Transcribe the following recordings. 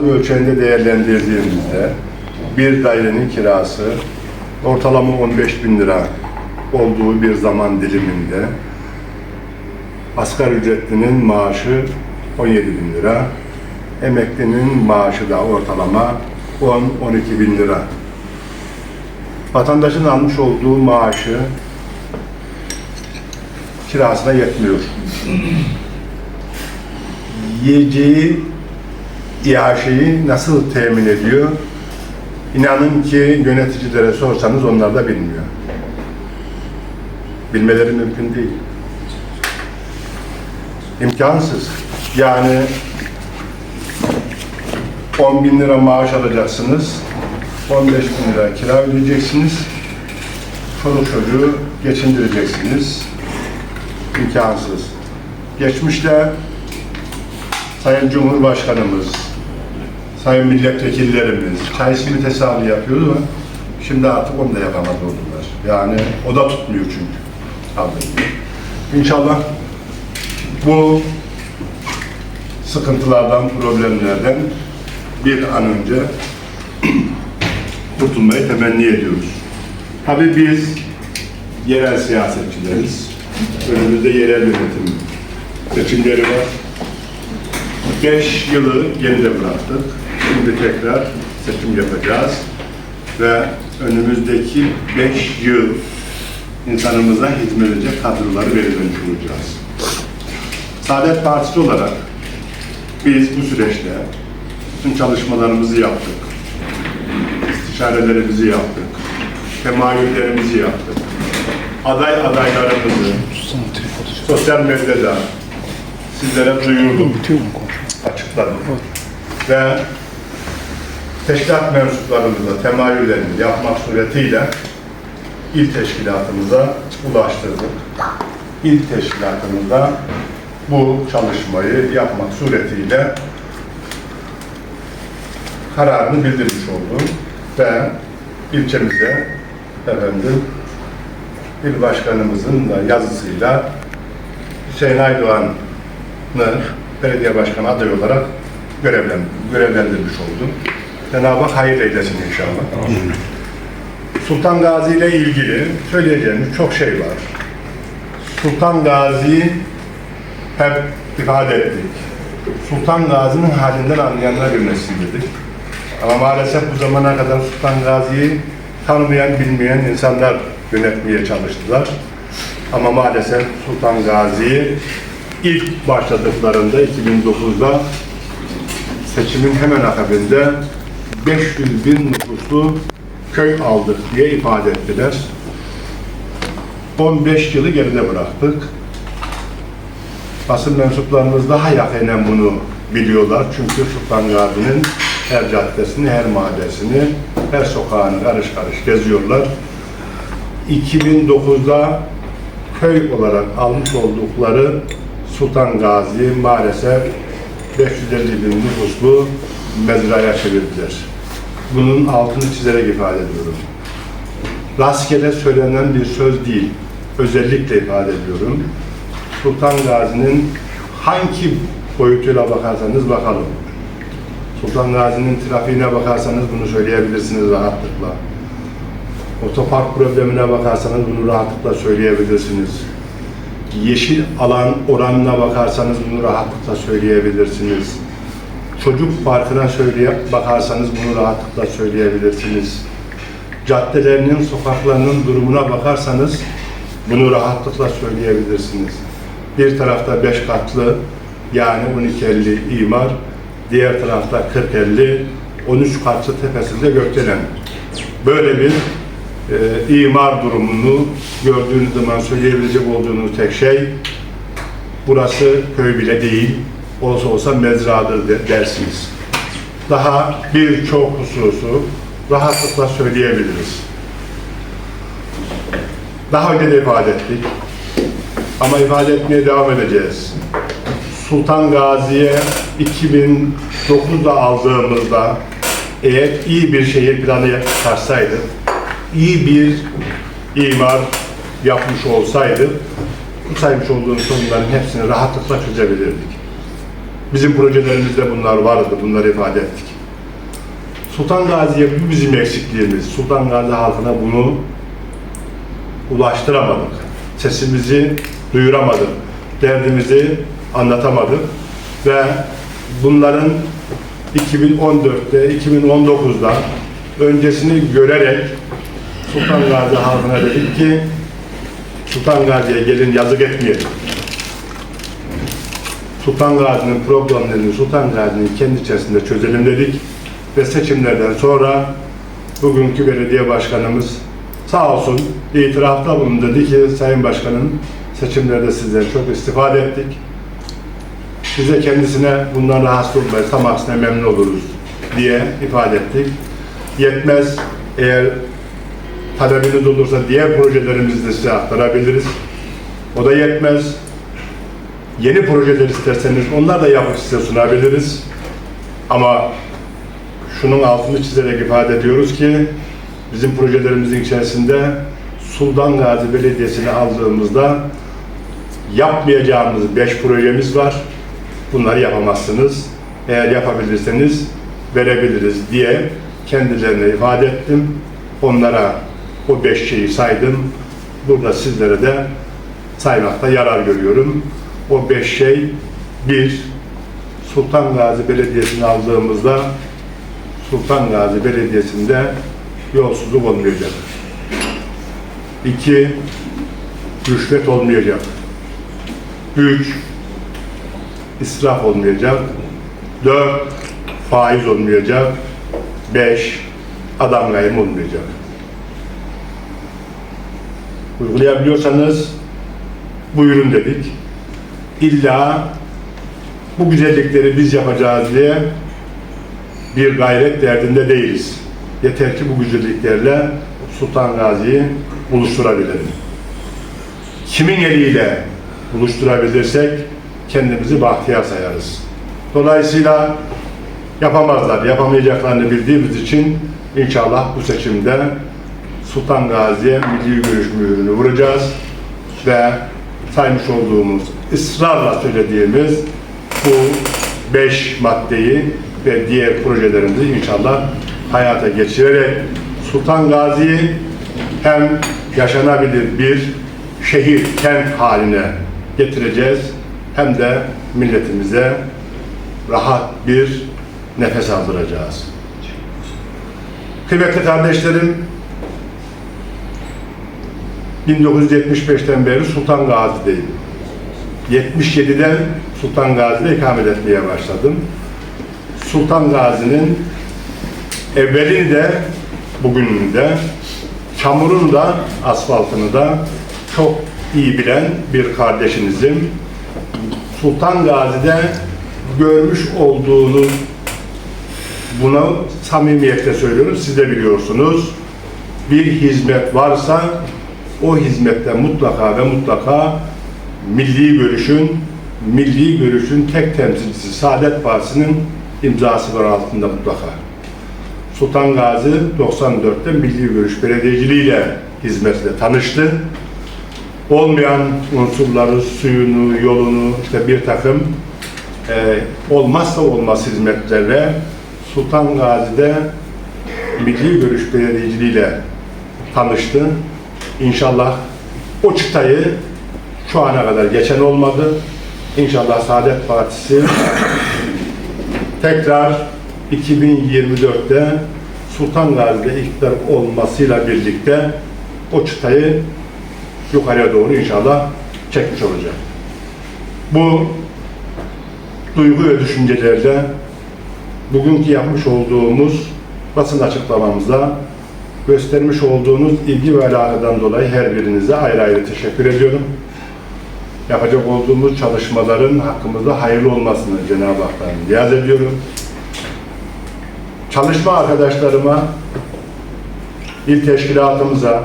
Ölçeğinde değerlendirdiğimizde bir dairenin kirası ortalama 15 bin lira olduğu bir zaman diliminde asgari ücretlinin maaşı 17 bin lira, emeklinin maaşı da ortalama 10-12 bin lira. Vatandaşın almış olduğu maaşı kirasına yetmiyor. Yiyeceği İHŞ'yi nasıl temin ediyor? İnanın ki yöneticilere sorsanız onlar da bilmiyor. Bilmeleri mümkün değil. İmkansız. Yani 10 bin lira maaş alacaksınız, 15 bin lira kira ödeyeceksiniz, çoluk çocuğu geçindireceksiniz. İmkansız. Geçmişte Sayın Cumhurbaşkanımız, Sayın milletvekillerimiz çay hesabı yapıyordu ama şimdi artık onu da yapamaz oldular. Yani o da tutmuyor çünkü. İnşallah bu sıkıntılardan, problemlerden bir an önce kurtulmayı temenni ediyoruz. Tabii biz yerel siyasetçileriz. Önümüzde yerel yönetim seçimleri var. Beş yılı geride bıraktık. Şimdi tekrar seçim yapacağız. Ve önümüzdeki beş yıl insanımıza hizmet edecek kadroları belirlemiş olacağız. Saadet Partisi olarak biz bu süreçte bütün çalışmalarımızı yaptık. İstişarelerimizi yaptık. Temayüllerimizi yaptık. Aday adaylarımızı sosyal medyada sizlere duyurduk, açıkladık. Ve teşkilat mensuplarımıza temayüllerini yapmak suretiyle il teşkilatımıza ulaştırdık. İl teşkilatımızda bu çalışmayı yapmak suretiyle kararını bildirmiş oldu ve ilçemize efendim il başkanımızın da yazısıyla Hüseyin Aydoğan'ı belediye başkanı adayı olarak görevlen, görevlendirmiş oldu. Cenab-ı Hak hayır eylesin inşallah. Sultan Gazi ile ilgili söyleyeceğimiz çok şey var. Sultan Gazi hep ifade ettik. Sultan Gazi'nin halinden anlayanlar bir nesildirdik. Ama maalesef bu zamana kadar Sultan Gazi'yi tanımayan, bilmeyen insanlar yönetmeye çalıştılar. Ama maalesef Sultan Gazi'yi ilk başladıklarında 2009'da seçimin hemen akabinde 500 bin nüfuslu köy aldık diye ifade ettiler. 15 yılı geride bıraktık. Basın mensuplarımız daha yakinen bunu biliyorlar. Çünkü Sultan Gazi'nin her caddesini, her mahallesini, her sokağını karış karış geziyorlar. 2009'da köy olarak almış oldukları Sultan Gazi maalesef 550 bin nüfuslu mezraya çevirdiler. Bunun altını çizerek ifade ediyorum. Rastgele söylenen bir söz değil, özellikle ifade ediyorum. Sultan Gazi'nin hangi boyutuyla bakarsanız bakalım. Sultan Gazi'nin trafiğine bakarsanız bunu söyleyebilirsiniz rahatlıkla. Otopark problemine bakarsanız bunu rahatlıkla söyleyebilirsiniz. Yeşil alan oranına bakarsanız bunu rahatlıkla söyleyebilirsiniz. Çocuk parkına söyleye bakarsanız bunu rahatlıkla söyleyebilirsiniz. Caddelerinin, sokaklarının durumuna bakarsanız bunu rahatlıkla söyleyebilirsiniz. Bir tarafta 5 katlı yani 12.50 imar, diğer tarafta 40-50, 13 katlı tepesinde gökdelen. Böyle bir e, imar durumunu gördüğünüz zaman söyleyebilecek olduğunuz tek şey burası köy bile değil, olsa olsa mezradır de- dersiniz. Daha birçok hususu rahatlıkla söyleyebiliriz. Daha önce de ifade ettik. Ama ifade etmeye devam edeceğiz. Sultan Gazi'ye 2009'da aldığımızda eğer iyi bir şehir planı çıkarsaydı, iyi bir imar yapmış olsaydı, bu saymış olduğum sorunların hepsini rahatlıkla çözebilirdik. Bizim projelerimizde bunlar vardı, bunları ifade ettik. Sultan Gazi'ye bu bizim eksikliğimiz. Sultan Gazi halkına bunu ulaştıramadık. Sesimizi duyuramadık. Derdimizi anlatamadık. Ve bunların 2014'te, 2019'da öncesini görerek Sultan Gazi halkına dedik ki Sultan Gazi'ye gelin yazık etmeyelim. Sultan Gazi'nin problemlerini Sultan Gazi'nin kendi içerisinde çözelim dedik ve seçimlerden sonra bugünkü belediye başkanımız sağ olsun itirafta bulundu. Dedi ki Sayın Başkanım seçimlerde sizden çok istifade ettik. Bize kendisine bundan rahatsız olmayız, tam aksine memnun oluruz diye ifade ettik. Yetmez eğer talebiniz olursa diğer projelerimizi de size aktarabiliriz. O da yetmez. Yeni projeler isterseniz onlar da yapıp size sunabiliriz. Ama şunun altını çizerek ifade ediyoruz ki bizim projelerimizin içerisinde Sultan Gazi Belediyesi'ni aldığımızda yapmayacağımız beş projemiz var. Bunları yapamazsınız. Eğer yapabilirseniz verebiliriz diye kendilerine ifade ettim. Onlara o beş şeyi saydım. Burada sizlere de saymakta yarar görüyorum. O beş şey bir, Sultan Gazi Belediyesi'ni aldığımızda Sultan Gazi Belediyesi'nde yolsuzluk olmayacak. İki, rüşvet olmayacak. Üç, israf olmayacak. Dört, faiz olmayacak. Beş, adam kayımı olmayacak. Uygulayabiliyorsanız buyurun dedik. İlla bu güzellikleri biz yapacağız diye bir gayret derdinde değiliz. Yeter ki bu güzelliklerle Sultan Gazi'yi buluşturabilelim. Kimin eliyle buluşturabilirsek kendimizi bahtiyar sayarız. Dolayısıyla yapamazlar, yapamayacaklarını bildiğimiz için inşallah bu seçimde Sultan Gazi'ye milli görüş mührünü vuracağız ve saymış olduğumuz, ısrarla söylediğimiz bu beş maddeyi ve diğer projelerimizi inşallah hayata geçirerek Sultan Gazi'yi hem yaşanabilir bir şehir, kent haline getireceğiz hem de milletimize rahat bir nefes aldıracağız. Kıymetli kardeşlerim, 1975'ten beri Sultan Gazi'deyim. 77'den Sultan Gazi'de ikamet etmeye başladım. Sultan Gazi'nin evvelini de bugününü de çamurun da asfaltını da çok iyi bilen bir kardeşinizim. Sultan Gazi'de görmüş olduğunu bunu samimiyetle söylüyorum. Siz de biliyorsunuz. Bir hizmet varsa o hizmette mutlaka ve mutlaka milli görüşün milli görüşün tek temsilcisi Saadet Partisi'nin imzası var altında mutlaka. Sultan Gazi 94'te Milli Görüş Belediyeciliğiyle hizmetle tanıştı. Olmayan unsurları, suyunu, yolunu, işte bir takım e, olmazsa olmaz hizmetlerle Sultan Gazi'de Milli Görüş Belediyeciliğiyle tanıştı. İnşallah o çıtayı şu ana kadar geçen olmadı. İnşallah Saadet Partisi tekrar 2024'te Sultan Gazi'de iktidar olmasıyla birlikte o çıtayı yukarıya doğru inşallah çekmiş olacak. Bu duygu ve düşüncelerle bugünkü yapmış olduğumuz basın açıklamamızda göstermiş olduğunuz ilgi ve alakadan dolayı her birinize ayrı ayrı teşekkür ediyorum. Yapacak olduğumuz çalışmaların hakkımızda hayırlı olmasını Cenab-ı Hak'tan niyaz ediyorum. Çalışma arkadaşlarıma, il teşkilatımıza,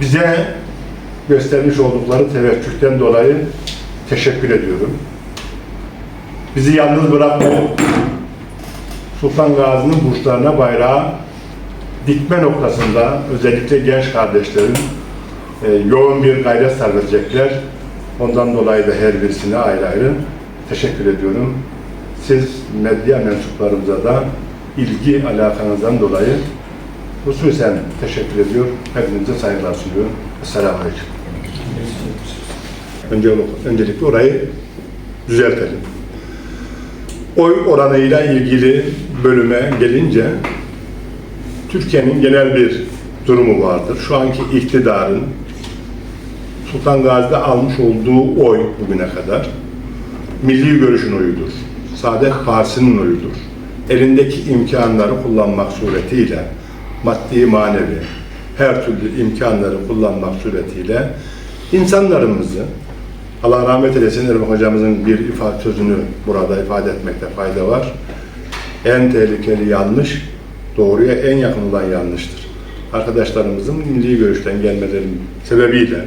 bize göstermiş oldukları teveccühten dolayı teşekkür ediyorum. Bizi yalnız bırakmayıp Sultan Gazi'nin burçlarına bayrağı dikme noktasında özellikle genç kardeşlerin e, yoğun bir gayret sarf edecekler. Ondan dolayı da her birisine ayrı ayrı teşekkür ediyorum. Siz medya mensuplarımıza da ilgi alakanızdan dolayı hususen teşekkür ediyor. Hepinize saygılar sunuyorum. Esselamu Aleyküm. Önce, öncelikle orayı düzeltelim. Oy oranıyla ilgili bölüme gelince Türkiye'nin genel bir durumu vardır. Şu anki iktidarın Sultan Gazi'de almış olduğu oy bugüne kadar milli görüşün oyudur. Saadet Partisi'nin oyudur. Elindeki imkanları kullanmak suretiyle maddi manevi her türlü imkanları kullanmak suretiyle insanlarımızı Allah rahmet eylesin Erbakan hocamızın bir ifade sözünü burada ifade etmekte fayda var. En tehlikeli yanlış doğruya en yakın olan yanlıştır. Arkadaşlarımızın milli görüşten gelmelerinin sebebiyle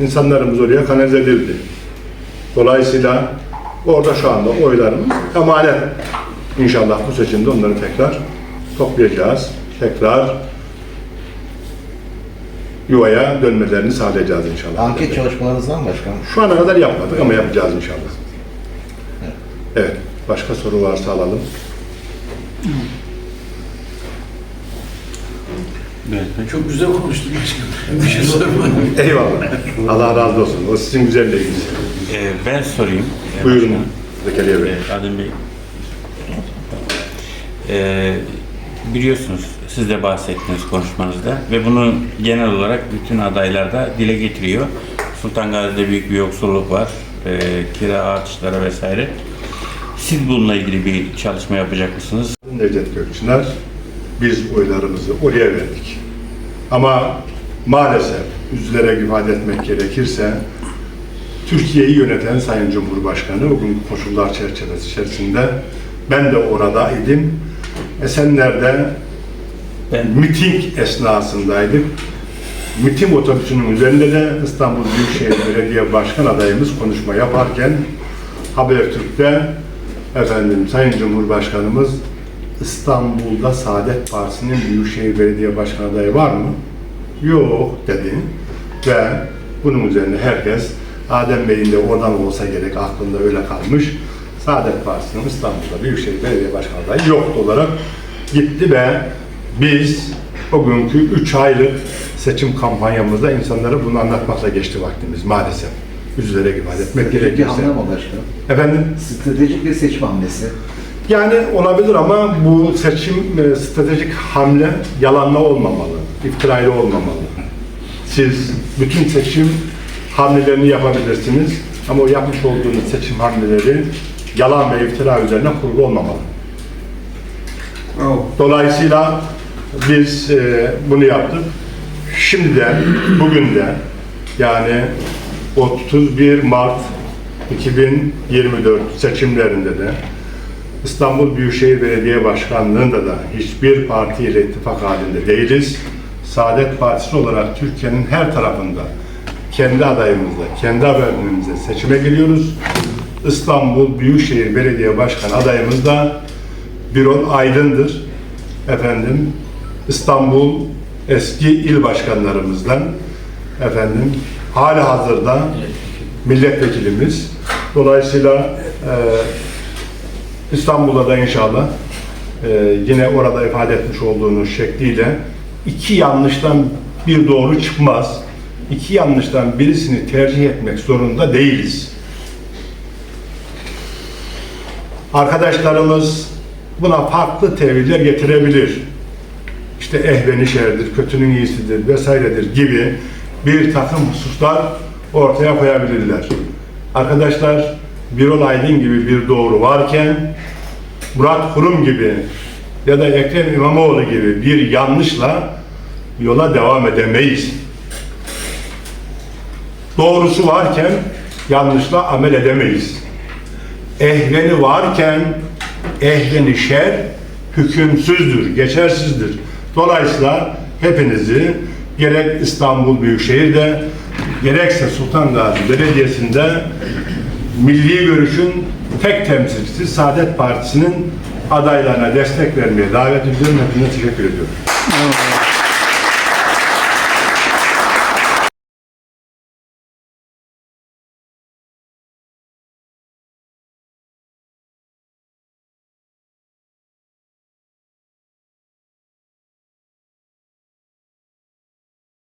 insanlarımız oraya kanalize edildi. Dolayısıyla orada şu anda oylarımız emanet. İnşallah bu seçimde onları tekrar toplayacağız. Tekrar yuvaya dönmelerini sağlayacağız inşallah. Anket çalışmalarınızdan başkanım. Şu ana kadar yapmadık ama yapacağız inşallah. Evet. Başka soru varsa alalım. Çok güzel konuştun. Bir şey sorma. Eyvallah. Allah razı olsun. O sizin güzelliğiniz. Ee, ben sorayım. Buyurun. Zekeriya Bey. Ee, Adem Bey. Ee, biliyorsunuz, siz de bahsettiniz konuşmanızda ve bunu genel olarak bütün adaylar da dile getiriyor. Sultan Gazi'de büyük bir yoksulluk var, ee, kira artışları vesaire. Siz bununla ilgili bir çalışma yapacak mısınız? Necdet Gökçüler, biz oylarımızı oraya verdik. Ama maalesef üzülerek ifade etmek gerekirse Türkiye'yi yöneten Sayın Cumhurbaşkanı bugün koşullar çerçevesi içerisinde ben de orada idim. Esenler'de Ben miting esnasındaydık. Miting otobüsünün üzerinde de İstanbul Büyükşehir Belediye Başkan adayımız konuşma yaparken Habertürk'te efendim Sayın Cumhurbaşkanımız İstanbul'da Saadet Partisi'nin Büyükşehir Belediye Başkan adayı var mı? Yok dedi. Ve bunun üzerine herkes Adem Bey'in de oradan olsa gerek aklında öyle kalmış. Saadet Partisi'nin İstanbul'da Büyükşehir Belediye Başkan adayı yoktu olarak gitti ve biz o günkü 3 aylık seçim kampanyamızda insanlara bunu anlatmakla geçti vaktimiz maalesef. Üzülerek ifade etmek Stratejik bir gerekirse. hamle mi başkanım? Efendim? Stratejik bir seçim hamlesi. Yani olabilir ama bu seçim e, stratejik hamle yalanla olmamalı, iftirayla olmamalı. Siz bütün seçim hamlelerini yapabilirsiniz ama o yapmış olduğunuz seçim hamleleri yalan ve iftira üzerine kurulu olmamalı. Dolayısıyla biz e, bunu yaptık. Şimdiden, bugün de yani 31 Mart 2024 seçimlerinde de İstanbul Büyükşehir Belediye Başkanlığı'nda da hiçbir partiyle ittifak halinde değiliz. Saadet Partisi olarak Türkiye'nin her tarafında kendi adayımızla, kendi adayımızla seçime giriyoruz. İstanbul Büyükşehir Belediye Başkanı adayımız da Birol Aydın'dır. Efendim İstanbul eski il başkanlarımızdan efendim hali hazırda milletvekilimiz. Dolayısıyla e, İstanbul'da da inşallah e, yine orada ifade etmiş olduğunuz şekliyle iki yanlıştan bir doğru çıkmaz. İki yanlıştan birisini tercih etmek zorunda değiliz. Arkadaşlarımız buna farklı teviller getirebilir. İşte ehveni şerdir, kötünün iyisidir vesairedir gibi bir takım hususlar ortaya koyabilirler. Arkadaşlar Birol Aydın gibi bir doğru varken Murat Kurum gibi ya da Ekrem İmamoğlu gibi bir yanlışla yola devam edemeyiz. Doğrusu varken yanlışla amel edemeyiz. Ehveni varken ehveni şer hükümsüzdür, geçersizdir. Dolayısıyla hepinizi gerek İstanbul Büyükşehir'de gerekse Sultan Gazi Belediyesi'nde milli görüşün tek temsilcisi Saadet Partisi'nin adaylarına destek vermeye davet ediyorum. Hepinize teşekkür ediyorum.